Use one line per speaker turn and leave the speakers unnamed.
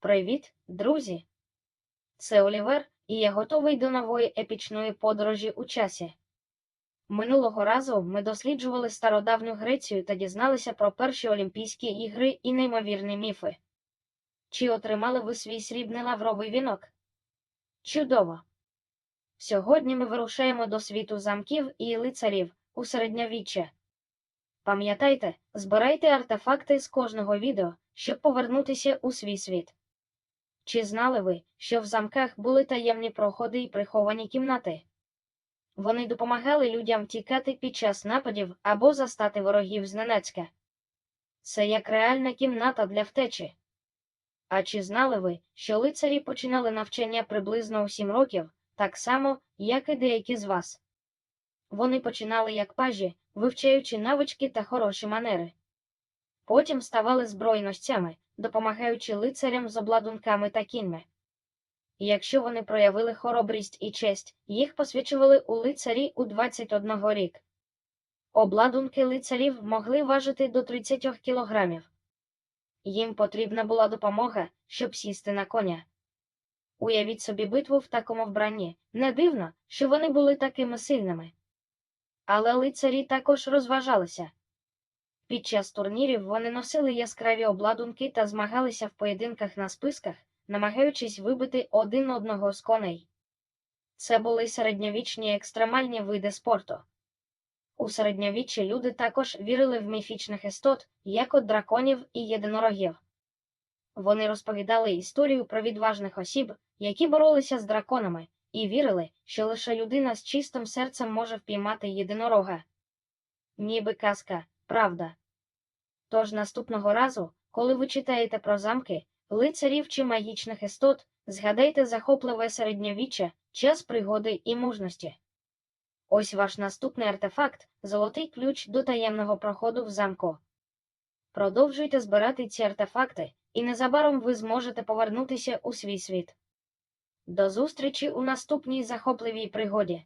Привіт, друзі! Це Олівер, і я готовий до нової епічної подорожі у часі. Минулого разу ми досліджували стародавню Грецію та дізналися про перші Олімпійські ігри і неймовірні міфи. Чи отримали ви свій срібний лавровий вінок? Чудово! Сьогодні ми вирушаємо до світу замків і лицарів у середньовіччя. Пам'ятайте, збирайте артефакти з кожного відео, щоб повернутися у свій світ. Чи знали ви, що в замках були таємні проходи і приховані кімнати? Вони допомагали людям тікати під час нападів або застати ворогів зненацька. Це як реальна кімната для втечі. А чи знали ви, що лицарі починали навчання приблизно у 7 років, так само, як і деякі з вас? Вони починали як пажі, вивчаючи навички та хороші манери. Потім ставали збройностями, допомагаючи лицарям з обладунками та кіньми. І якщо вони проявили хоробрість і честь, їх посвячували у лицарі у 21 рік. Обладунки лицарів могли важити до 30 кілограмів. Їм потрібна була допомога, щоб сісти на коня. Уявіть собі битву в такому вбранні, не дивно, що вони були такими сильними. Але лицарі також розважалися. Під час турнірів вони носили яскраві обладунки та змагалися в поєдинках на списках, намагаючись вибити один одного з коней. Це були середньовічні екстремальні види спорту. У середньовіччі люди також вірили в міфічних істот, як от драконів і єдинорогів. Вони розповідали історію про відважних осіб, які боролися з драконами, і вірили, що лише людина з чистим серцем може впіймати єдинорога. Ніби казка, правда. Тож наступного разу, коли ви читаєте про замки, лицарів чи магічних істот, згадайте захопливе середньовіччя, час пригоди і мужності. Ось ваш наступний артефакт золотий ключ до таємного проходу в замку. Продовжуйте збирати ці артефакти, і незабаром ви зможете повернутися у свій світ. До зустрічі у наступній захопливій пригоді.